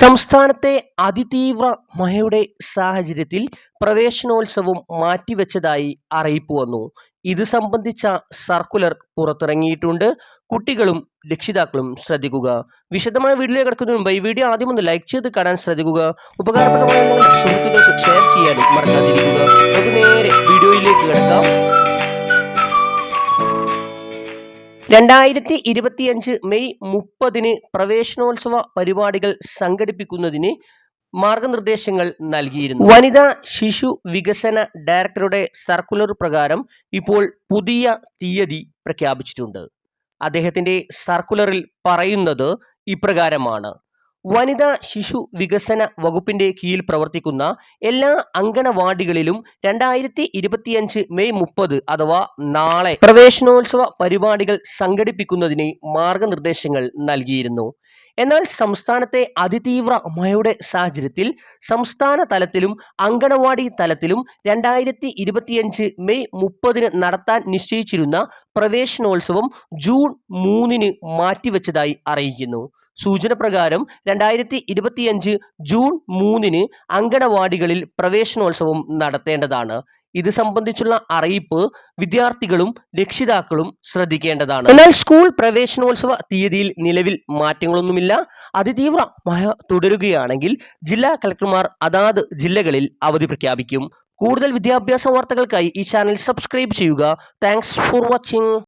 സംസ്ഥാനത്തെ അതിതീവ്ര മഴയുടെ സാഹചര്യത്തിൽ പ്രവേശനോത്സവം മാറ്റിവെച്ചതായി അറിയിപ്പ് വന്നു. ഇത് സംബന്ധിച്ച സർക്കുലർ പുറത്തിറങ്ങിയിട്ടുണ്ട്. കുട്ടികളും രക്ഷിതാക്കളും ശ്രദ്ധിക്കുക. വിശദമായ വീഡിയോ കിടക്കുന്നതിന് മുമ്പ് ഈ വീഡിയോ ആദ്യം ഒന്ന് ലൈക്ക് ചെയ്ത് കാണാൻ ശ്രദ്ധിക്കുക. ഉപകാരപ്രദമായ സുഹൃത്തുക്കൾക്ക് ഷെയർ ചെയ്യാനും മറക്കാതിരിക്കുക. രണ്ടായിരത്തി ഇരുപത്തിയഞ്ച് മെയ് മുപ്പതിന് പ്രവേശനോത്സവ പരിപാടികൾ സംഘടിപ്പിക്കുന്നതിന് മാർഗനിർദ്ദേശങ്ങൾ നൽകിയിരുന്നു. വനിതാ ശിശു വികസന ഡയറക്ടറുടെ സർക്കുലർ പ്രകാരം ഇപ്പോൾ പുതിയ തീയതി പ്രഖ്യാപിച്ചിട്ടുണ്ട്. അദ്ദേഹത്തിന്റെ സർക്കുലറിൽ പറയുന്നത് ഇപ്രകാരമാണ്. വനിതാ ശിശു വികസന വകുപ്പിന്റെ കീഴിൽ പ്രവർത്തിക്കുന്ന എല്ലാ അങ്കണവാടികളിലും രണ്ടായിരത്തി ഇരുപത്തിയഞ്ച് മെയ് മുപ്പത് അഥവാ നാളെ പ്രവേശനോത്സവ പരിപാടികൾ സംഘടിപ്പിക്കുന്നതിന് മാർഗനിർദ്ദേശങ്ങൾ നൽകിയിരുന്നു. എന്നാൽ സംസ്ഥാനത്തെ അതിതീവ്ര മഴയുടെ സാഹചര്യത്തിൽ സംസ്ഥാന തലത്തിലും അങ്കണവാടി തലത്തിലും രണ്ടായിരത്തി ഇരുപത്തിയഞ്ച് മെയ് മുപ്പതിന് നടത്താൻ നിശ്ചയിച്ചിരുന്ന പ്രവേശനോത്സവം ജൂൺ മൂന്നിന് മാറ്റിവെച്ചതായി അറിയിക്കുന്നു. സൂചന പ്രകാരം രണ്ടായിരത്തി ഇരുപത്തിയഞ്ച് ജൂൺ മൂന്നിന് അങ്കണവാടികളിൽ പ്രവേശനോത്സവം നടത്തേണ്ടതാണ്. ഇത് സംബന്ധിച്ചുള്ള അറിയിപ്പ് വിദ്യാർത്ഥികളും രക്ഷിതാക്കളും ശ്രദ്ധിക്കേണ്ടതാണ്. എന്നാൽ സ്കൂൾ പ്രവേശനോത്സവ തീയതിയിൽ നിലവിൽ മാറ്റങ്ങളൊന്നുമില്ല. അതിതീവ്ര മഴ തുടരുകയാണെങ്കിൽ ജില്ലാ കളക്ടർമാർ അതാത് ജില്ലകളിൽ അവധി പ്രഖ്യാപിക്കും. കൂടുതൽ വിദ്യാഭ്യാസ വാർത്തകൾക്കായി ഈ ചാനൽ സബ്സ്ക്രൈബ് ചെയ്യുക. Thanks for watching.